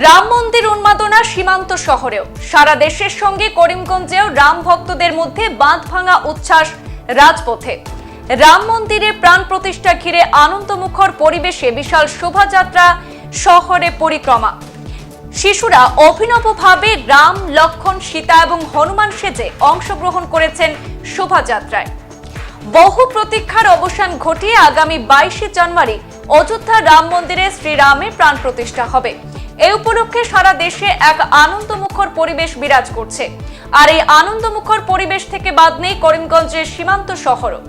রাম মন্দির উন্মাদনা সীমান্ত শহরেও। সারা দেশের সঙ্গে করিমগঞ্জেও রাম ভক্তদের মধ্যে বাঁধ ভাঙা উচ্ছ্বাস রাজপথে। রাম মন্দিরে প্রাণ প্রতিষ্ঠা ঘিরে আনন্দমুখর পরিবেশে বিশাল শোভাযাত্রা, শহরে পরিক্রমা। শিশুরা অভিনবভাবে রাম, লক্ষণ, সীতা এবং হনুমান সেজে অংশগ্রহণ করেছেন শোভাযাত্রায়। বহু প্রতীক্ষার অবসান ঘটিয়ে আগামী বাইশে জানুয়ারি অযোধ্যা রাম মন্দিরে শ্রীরামের প্রাণ প্রতিষ্ঠা হবে। এ উপলক্ষে সারা দেশে এক আনন্দমুখর পরিবেশ বিরাজ করছে। আর এই আনন্দমুখর পরিবেশ থেকে বাদ নেই করিমগঞ্জের সীমান্ত শহরও।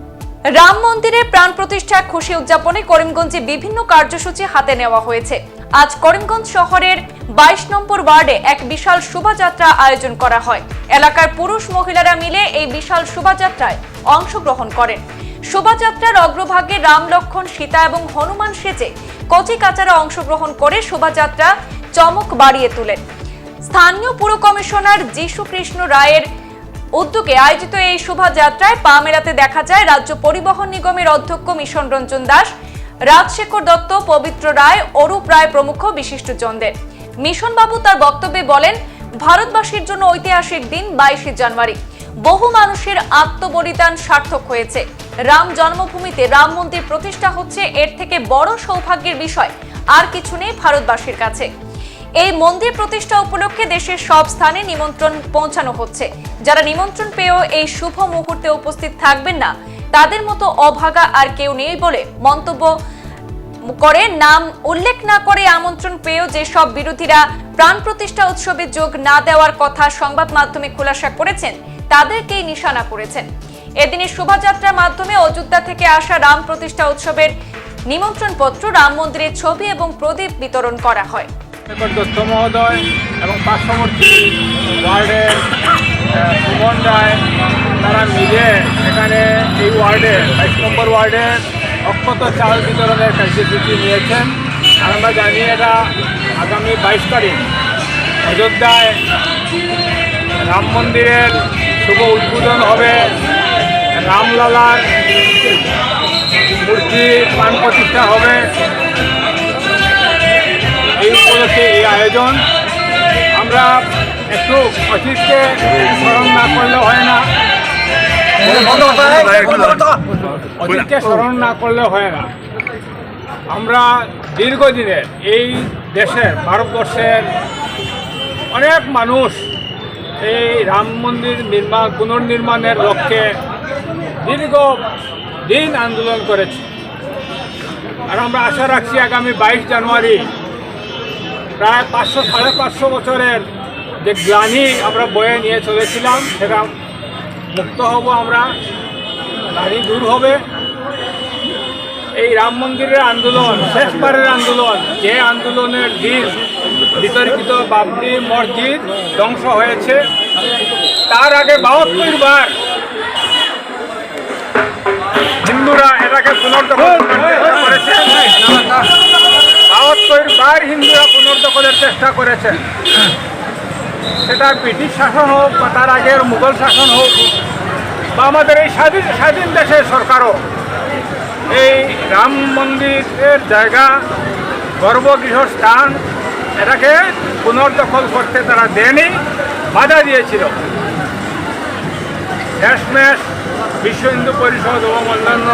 রাম মন্দিরের প্রাণ প্রতিষ্ঠা খুশি উদযাপনে করিমগঞ্জে বিভিন্ন কার্যসূচি হাতে নেওয়া হয়েছে। আজ করিমগঞ্জ শহরের বাইশ নম্বর ওয়ার্ডে এক বিশাল শোভাযাত্রা আয়োজন করা হয়। এলাকার পুরুষ মহিলারা মিলে এই বিশাল শোভাযাত্রায় অংশগ্রহণ করেন। শোভাযাত্রার অগ্রভাগে রাম লক্ষণ, সীতা এবং হনুমান সেজে কচি কাচারা অংশগ্রহণ করে শোভাযাত্রা চমক বাড়িয়ে তোলেন। স্থানীয় পুর কমিশনার যীশু কৃষ্ণ রায়ের উদ্যোগে আয়োজিত এই শোভাযাত্রায় পা মেলাতে দেখা যায় রাজ্য পরিবহন নিগমের অধ্যক্ষ মিশন রঞ্জন দাস, রাজশেখর দত্ত, পবিত্র রায়, অরূপ রায় প্রমুখ বিশিষ্টজনদের। মিশন বাবু তার বক্তব্যে বলেন, ভারতবাসীর জন্য ঐতিহাসিক দিন বাইশে জানুয়ারি। বহু মানুষের আত্মবলিদান সার্থক হয়েছে। রাম জন্মভূমিতে রাম মন্দির প্রতিষ্ঠা হচ্ছে, এর থেকে বড় সৌভাগ্যের বিষয়। আর কিছু নেই ভারতবাসীর কাছে। এই মন্দির প্রতিষ্ঠা উপলক্ষে দেশের সব স্থানে নিমন্ত্রণ পৌঁছানো হচ্ছে। যারা নিমন্ত্রণ পেয়েও এই শুভ মুহূর্তে উপস্থিত থাকবেন না, তাদের মতো অভাগা আর কেউ নেই বলে মন্তব্য করে। নাম উল্লেখ না করে আমন্ত্রণ পেয়েও যেসব বিরোধীরা প্রাণ প্রতিষ্ঠা উৎসবে যোগ না দেওয়ার কথা সংবাদ মাধ্যমে খোলাসা করেছেন, তাদেরকেই নিশানা করেছেন। এদিনের শোভাযাত্রার মাধ্যমে অযোধ্যা থেকে আসা রাম প্রতিষ্ঠা উৎসবের নিমন্ত্রণ পত্র রাম মন্দিরের ছবি এবং প্রদীপ বিতরণ করা হয়। দত্ত মহোদয় এবং পার্শ্ববর্তী ওয়ার্ডের সুমন রায়, তারা মিলে এখানে এই ওয়ার্ডে, বাইশ নম্বর ওয়ার্ডের অক্ষত চাল বিতরণের কার্যসূচি নিয়েছেন। আর আমরা জানি এটা আগামী বাইশ তারিখ। অযোধ্যায় রাম মন্দিরের শুভ উদ্বোধন হবে রামলালার মূর্তি প্রাণ প্রতিষ্ঠা হবে। এই উপলক্ষে এই আয়োজন। আমরা একটু অতীতকে স্মরণ না করলে হয় না। অতীতকে স্মরণ না করলে হয় না। আমরা দীর্ঘদিনের এই দেশের, ভারতবর্ষের অনেক মানুষ এই রাম মন্দির নির্মাণ পুনর্নির্মাণের লক্ষ্যে দীর্ঘ দিন আন্দোলন করেছে। আর আমরা আশা রাখছি আগামী বাইশ জানুয়ারি প্রায় পাঁচশো, সাড়ে পাঁচশো বছরের যে গ্লানি আমরা বয়ে নিয়ে চলেছিলাম, সেটা মুক্ত হব আমরা গ্লানি দূর হবে। এই রাম মন্দিরের আন্দোলন, শেষবারের আন্দোলন, যে আন্দোলনের দিন বিতর্কিত বাবরি মসজিদ ধ্বংস হয়েছে, তার আগে বাহাত্তর বার হিন্দুরা এটাকে পুনর্দখল করেছে। বাহাত্তর বার হিন্দুরা পুনর্দখলের চেষ্টা করেছে। সেটা ব্রিটিশ শাসন হোক বা তার আগের মুঘল শাসন হোক বা আমাদের এই স্বাধীন স্বাধীন দেশের সরকারও এই রাম মন্দিরের জায়গা গর্ভগৃহ স্থান এটাকে পুনর্দখল করতে তারা দেয়নি বাধা দিয়েছিল। শেষমেশ বিশ্ব হিন্দু পরিষদ এবং অন্যান্য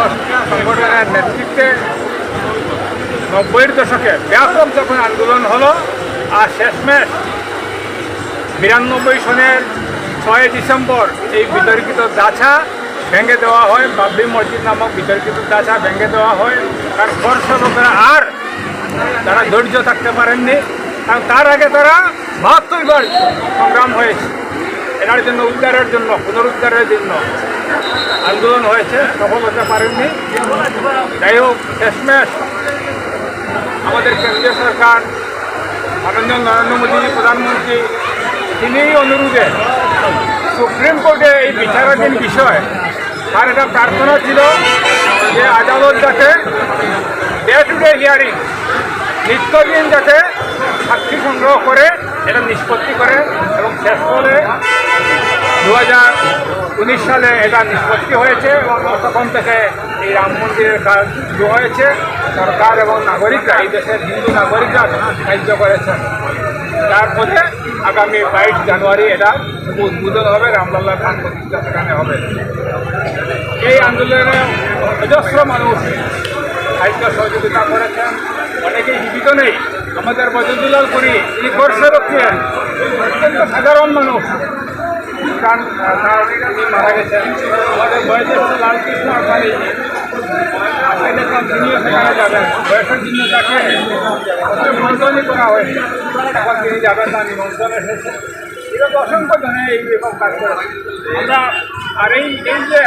সংগঠনের নেতৃত্বে নব্বইয়ের দশকে ব্যাপক যখন আন্দোলন হলো, আর শেষমেশ বিরানব্বই সনের ছয় ডিসেম্বর এই বিতর্কিত দাছা ভেঙে দেওয়া হয়, বাবরি মসজিদ নামক বিতর্কিত দাছা ভেঙে দেওয়া হয়। তার বর্ষকরা আর তারা ধৈর্য থাকতে পারেননি। কারণ তার আগে তারা বাহাত্তর সংগ্রাম হয়েছে। এটার জন্য উদ্ধারের জন্য, পুনরুদ্ধারের জন্য। আন্দোলন হয়েছে, সফল হতে পারেননি। যাই হোক শেষমেশ আমাদের কেন্দ্রীয় সরকার মাননীয় নরেন্দ্র মোদী প্রধানমন্ত্রী তিনি অনুরোধে সুপ্রিম কোর্টে এই বিচারাধীন বিষয়, তার একটা প্রার্থনা ছিল যে আদালত যাতে ডে টু ডে হিয়ারিং, নিত্যদিন যাতে সাক্ষী সংগ্রহ করে, এটা নিষ্পত্তি করে এবং শেষ করে দু হাজার উনিশ সালে এটা নিষ্পত্তি হয়েছে এবং তখন থেকে এই রাম মন্দিরের কাজ শুরু হয়েছে। সরকার এবং নাগরিকরা, এই দেশের হিন্দু নাগরিকরা সাহায্য করেছেন। তারপরে আগামী বাইশ জানুয়ারি এটা উদ্বোধন হবে রামলাল্লার খান প্রতিষ্ঠা সেখানে হবে। এই আন্দোলনে অজস্র মানুষ সাহিত্য সহযোগিতা করেছেন। অনেকেই জীবিত নেই। আমাদের বজরুল্লাল করি তিনি কর্ষেরও ছিলেন অত্যন্ত সাধারণ মানুষ। প্রাণ তিনি মারা গেছেন। আমাদের বয়োজ্যেষ্ঠ লালকৃষ্ণ আডবাণী আজকে দেখলাম তিনিও বয়সের জন্য তাকে নিমন্ত্রণই করা হয়েছে এখন তিনি যাবেন না, নিমন্ত্রণ এসেছে। এরকম এই রকম কাজ করে। আমরা আর এই এই যে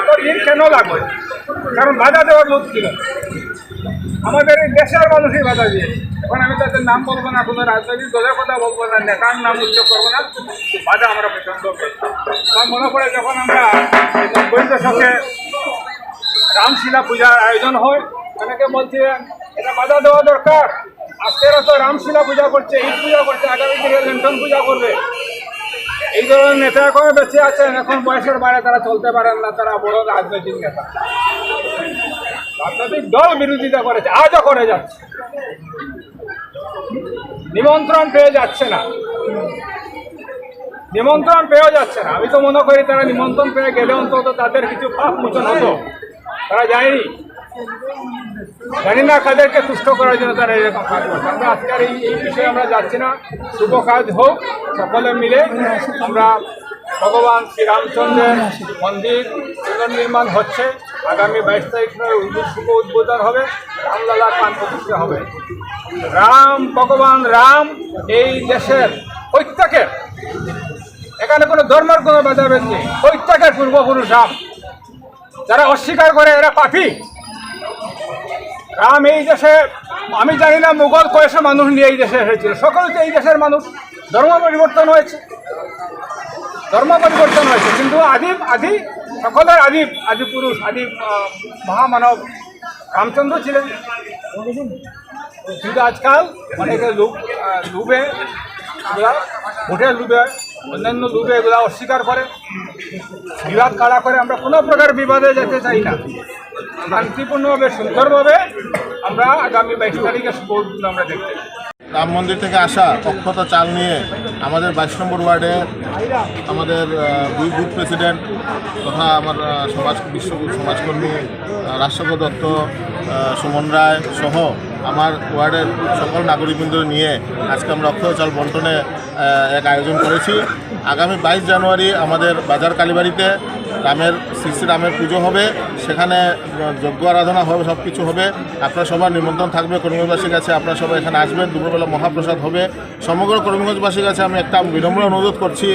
এত ঋণ কেন লাগবে? কারণ বাধা দেওয়ার লোক ছিল। আমাদের এই দেশের মানুষই বাধা দিয়ে। এখন আমি তাদের নাম বলব না, কোনো রাজনৈতিক দলের কথা বলব না, নেতার নাম উল্লেখ করব না। বাধা আমরা পছন্দ করি। মনে পড়ে যখন আমরা নব্বই দশকে রামশিলা পূজার আয়োজন হয়, অনেকে বলছিলেন, এটা বাধা দেওয়া দরকার। আজকের তো রামশিলা পূজা করছে, ঈদ পূজা করছে, আগামী দিনে লন্ঠন পূজা করবে। এই ধরনের নেতা এখনও বেঁচে আছেন। এখন বয়সের বাইরে তারা চলতে পারেন না, তারা বড় রাজনৈতিক নেতা। রাজনৈতিক দল বিরোধিতা করেছে, আজও করে যাচ্ছে। নিমন্ত্রণ পেয়ে যাচ্ছে না। নিমন্ত্রণ পেয়েও যাচ্ছে না। আমি তো মনে করি তারা নিমন্ত্রণ পেয়ে গেলে অন্তত তাদের কিছু পাপ মোচন হতো। তারা যায়নি। জানি না কাদেরকে তুষ্ট করার জন্য তারা এরকম কাজ করছে। আমরা আজকের এই বিষয়ে আমরা যাচ্ছি না। শুভ কাজ হোক, সকলে মিলে আমরা ভগবান শ্রীরামচন্দ্রের মন্দির পুনর্নির্মাণ হচ্ছে। আগামী বাইশ তারিখ শুভ উদ্বোধন হবে, রামলালা পান প্রতিষ্ঠা হবে। রাম ভগবান রাম, এই দেশের প্রত্যেকের, এখানে কোনো ধর্মের কোনো ভেদাভেদ নেই, প্রত্যেকের পূর্বপুরুষ রাম। যারা অস্বীকার করে এরা পাপি। রাম এই দেশে, আমি জানি না মুঘল কয়েকশো মানুষ নিয়ে এই দেশে এসেছিল। সকলে এই দেশের মানুষ, ধর্ম পরিবর্তন হয়েছে। ধর্ম পরিবর্তন হয়েছে। কিন্তু আদি আদি, সকলের আদি আদি পুরুষ আদি মহামানব রামচন্দ্র ছিলেন। কিন্তু আজকাল অনেকে লোভে এগুলা ভোটের লোভে অন্যান্য লোভে এগুলা অস্বীকার করে। বিবাদ কাড়া করে, আমরা কোনো প্রকার বিবাদে যেতে চাই না। শান্তিপূর্ণভাবে, সুন্দরভাবে আমরা আগামী বাইশ তারিখে আমরা দেখতে রাম মন্দির থেকে আসা অক্ষত চাল নিয়ে আমাদের বাইশ নম্বর ওয়ার্ডে আমাদের বুথ প্রেসিডেন্ট তথা আমার সমাজ বিশ্ব সমাজকর্মী রাষ্ট্রপ দত্ত সুমন রায় সহ আমার ওয়ার্ডের সকল নাগরিকবৃন্দ নিয়ে আজকে আমরা অক্ষয় চাল বন্টনে এক আয়োজন করেছি। আগামী বাইশ জানুয়ারি আমাদের বাজার কালীবাড়িতে রামের শ্রী শ্রী রামের পুজো হবে, সেখানে যজ্ঞ আরাধনা হবে সব কিছু হবে। আপনারা সবার নিমন্ত্রণ থাকবে করিমগঞ্জবাসীর কাছে, আপনারা সবাই এখানে আসবেন, দুপুরবেলা মহাপ্রসাদ হবে। সমগ্র করিমগঞ্জবাসীর কাছে আমি একটা বিনম্র অনুরোধ করছি,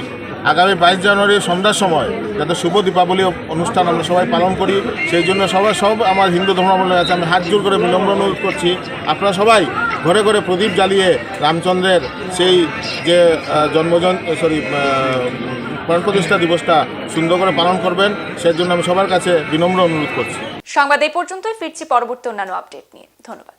আগামী বাইশ জানুয়ারি সন্ধ্যার সময় যাতে শুভ দীপাবলি অনুষ্ঠান আমরা সবাই পালন করি, সেই জন্য সবাই সব আমার হিন্দু ধর্মাবলম্বী আছে আমি হাত জোর করে বিনম্র অনুরোধ করছি। আপনারা সবাই ঘরে ঘরে প্রদীপ জ্বালিয়ে রামচন্দ্রের সেই যে জন্মজন সরি প্রতিষ্ঠা দিবসটা সুন্দর করে পালন করবেন, সেজন্য আমি সবার কাছে বিনম্র অনুরোধ করছি। সংবাদ এই পর্যন্তই, ফিরছি পরবর্তী অন্যান্য আপডেট নিয়ে। ধন্যবাদ।